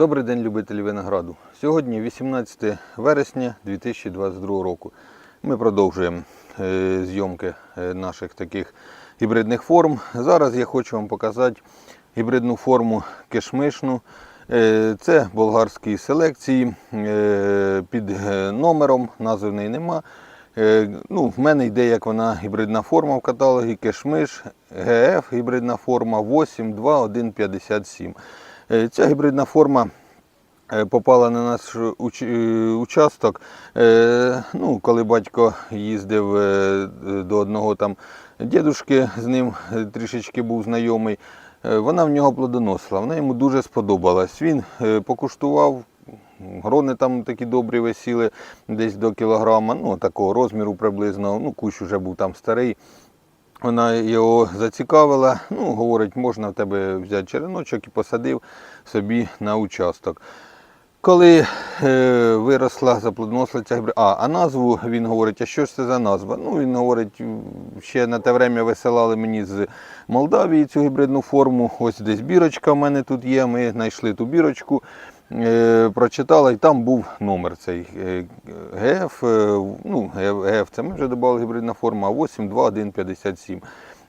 Добрий день, любителі винограду. Сьогодні 18 вересня 2022 року. Ми продовжуємо е, зйомки е, наших таких гібридних форм. Зараз я хочу вам показати гібридну форму кишмишну. Е, Це болгарські селекції під номером, назви нема. Ну, в мене йде як вона гібридна форма в каталогі Кешмиш ГФ, гібридна форма 82157. Е, Ця гібридна форма е, попала на наш е, участок. Ну, коли батько їздив до одного там дідушки, з ним трішечки був знайомий. Вона в нього плодоносила, вона йому дуже сподобалась. Він покуштував, Грони там такі добрі висіли, десь до кілограма, ну такого розміру приблизно. Ну, кущ вже був там старий. Вона його зацікавила. Ну, говорить, можна в тебе взяти череночок і посадив собі на участок. Коли е, виросла, заплодоносила ця гібридна, а, а назву він говорить, а що ж це за назва? Ну, він говорить, ще на те время висилали мені з Молдавії цю гібридну форму. Ось десь бірочка в мене тут є. Ми знайшли ту бірочку, прочитала, і там був номер цей е, ГФ. е, ну, ГФ це ми вже додали гібридна форма, а 82157.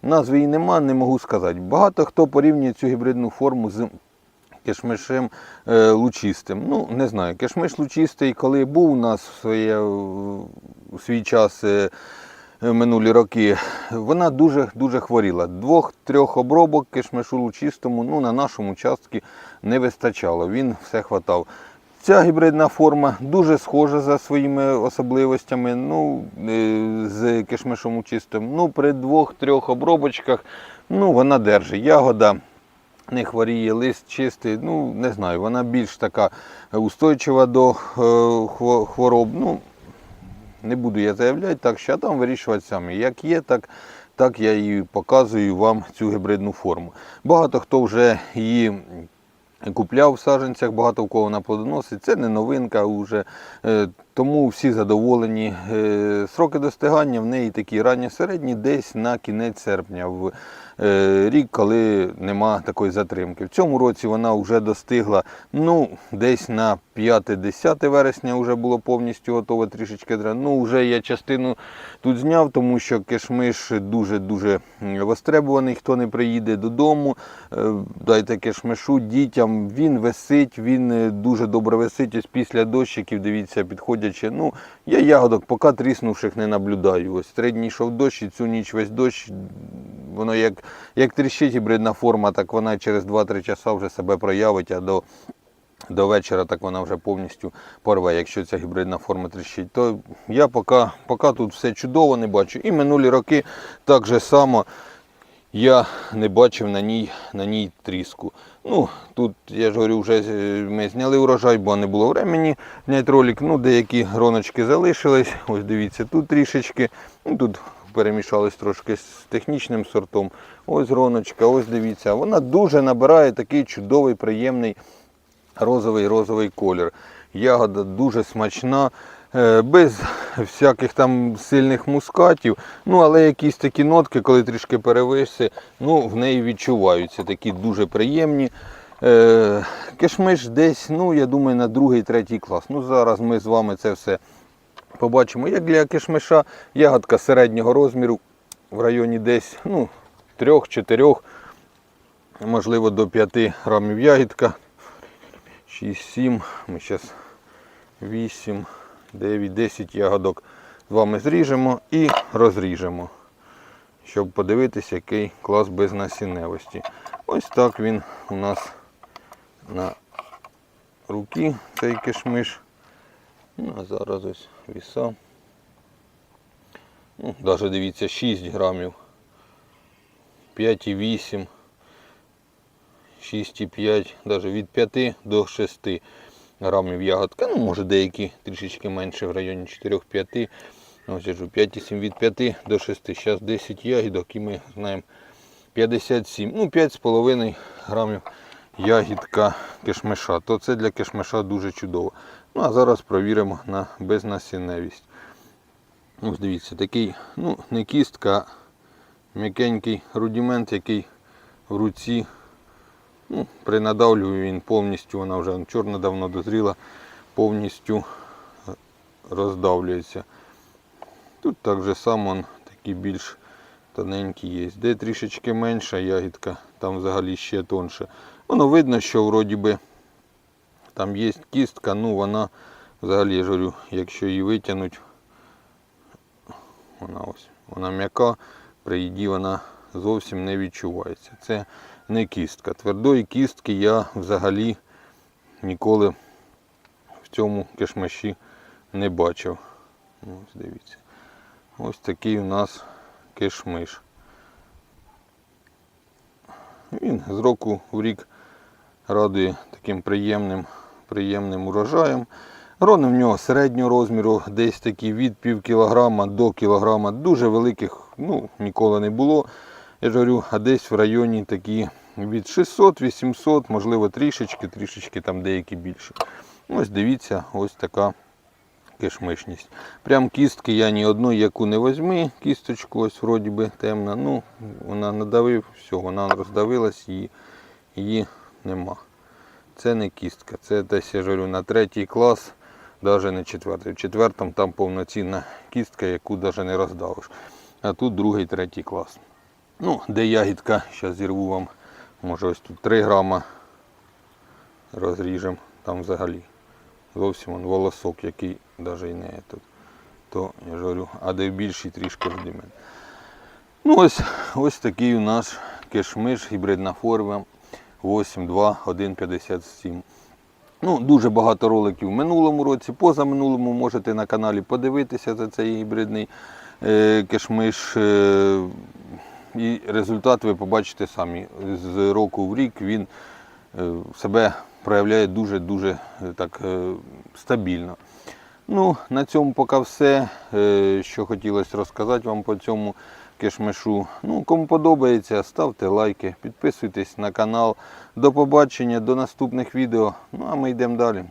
Назви її нема, не можу сказати. Багато хто порівнює цю гібридну форму з кишмишем е, лучистим. Ну, не знаю, кишмиш лучистий, коли був у нас в свій час е, е, минулі роки, вона дуже-дуже хворіла. Двох-трьох обробок кишмишу лучистому ну, на нашому участку не вистачало, він все хватав. Ця гібридна форма дуже схожа за своїми особливостями ну, е, з кишмишом чистим. Ну, при двох-трьох обробочках ну, вона держить. Ягода не хворіє, лист чистий. Ну, не знаю, вона більш така устойчива до е, хвороб. Ну, не буду я заявляти, так що там вирішувати самі. Як є, так, так я і показую вам цю гібридну форму. Багато хто вже її купляв в саджанцях, багато в кого вона плодоносить. Це не новинка вже. Тому всі задоволені. Е, Сроки достигання в неї такі ранньо-середні, десь на кінець серпня, в е, рік, коли нема такої затримки. В цьому році вона вже достигла ну, десь на 5-10 вересня вже було повністю готове трішечки. Ну, вже я частину тут зняв, тому що кишмиш дуже-дуже востребуваний. Хто не приїде додому, е, дайте кишмишу дітям. Він висить, він дуже добре висить. Ось після дощиків, дивіться, підходячи. Ну, я ягодок поки тріснувших не наблюдаю. Ось три дні йшов дощ, і цю ніч весь дощ. Воно як, як тріщить гібридна форма, так вона через 2-3 часа вже себе проявить, а до до вечора так вона вже повністю порве, якщо ця гібридна форма тріщить. То я поки тут все чудово не бачу. І минулі роки так же само я не бачив на ній, на ній тріску. Ну, тут, я ж говорю, вже е, ми зняли урожай, бо не було времени зняти ролик. Ну, деякі гроночки залишились. Ось дивіться, тут трішечки. Ну, тут перемішались трошки з технічним сортом. Ось гроночка, ось дивіться. Вона дуже набирає такий чудовий, приємний розовий розовий колір. Ягода дуже смачна, без всяких там сильних мускатів. Ну, але якісь такі нотки, коли трішки перевиси, ну, в неї відчуваються. Такі дуже приємні. Е, Кишмиш десь, ну, я думаю, на другий, третій клас. Ну, зараз ми з вами це все побачимо. Як для кишмиша, ягодка середнього розміру в районі десь ну, 3-4, можливо, до 5 грамів ягідка. 6, 7, ми зараз 8, 9, 10 ягодок з вами зріжемо і розріжемо, щоб подивитися, який клас безнасінневості. Ось так він у нас на руки, цей кишмиш. Ну, а зараз ось віса. Ну, Навіть дивіться, 6 грамів, 5,8. 6,5, навіть від 5 до 6 грамів ягодка. Ну, може деякі трішечки менше в районі 4-5. Ось я ж 5,7 від 5 до 6. Зараз 10 ягідок і ми знаємо 57. Ну, 5,5 грамів ягідка кишмиша. То це для кишмиша дуже чудово. Ну, а зараз провіримо на безнасінневість. Ось дивіться, такий, ну, не кістка, а м'якенький рудимент, який в руці Ну, при надавлюванні він повністю, вона вже чорна давно дозріла, повністю е, роздавлюється. Тут так же само он, такі більш тоненькі є. Де трішечки менша ягідка, там взагалі ще тонше. Воно видно, що вроді би там є кістка, ну вона взагалі я говорю, якщо її витягнуть, вона ось, вона м'яка, при їді вона зовсім не відчувається. Це не кістка. Твердої кістки я взагалі ніколи в цьому кишмаші не бачив. Ось дивіться. Ось такий у нас кишмиш. Він з року в рік радує таким приємним, приємним урожаєм. Грони в нього середнього розміру, десь такі від пів кілограма до кілограма. Дуже великих ну, ніколи не було. Я ж говорю, а десь в районі такі від 600-800, можливо, трішечки, трішечки там деякі більше. Ось дивіться, ось така кишмишність. Прям кістки я ні одної яку не возьми, кісточку ось вроді би темна. Ну, вона надавив, все, вона роздавилась, її, її нема. Це не кістка, це десь я ж говорю, на третій клас, навіть не четвертий. В четвертому там повноцінна кістка, яку навіть не роздавиш. А тут другий, третій клас. Ну, де ягідка, зараз зірву вам, може ось тут 3 грама розріжемо, там взагалі. Зовсім он волосок, який навіть і не тут. То я ж говорю, а де більший трішки ждиме. Ну ось, ось такий у нас кишмиш, гібридна форма 82157. Ну, дуже багато роликів в минулому році, позаминулому можете на каналі подивитися за цей гібридний е, кишмиш. Е, і результат ви побачите самі. З року в рік він е, себе проявляє дуже-дуже е, так е, стабільно. Ну, на цьому поки все, що хотілося розказати вам по цьому кишмишу. Ну, кому подобається, ставте лайки, підписуйтесь на канал. До побачення, до наступних відео. Ну а ми йдемо далі.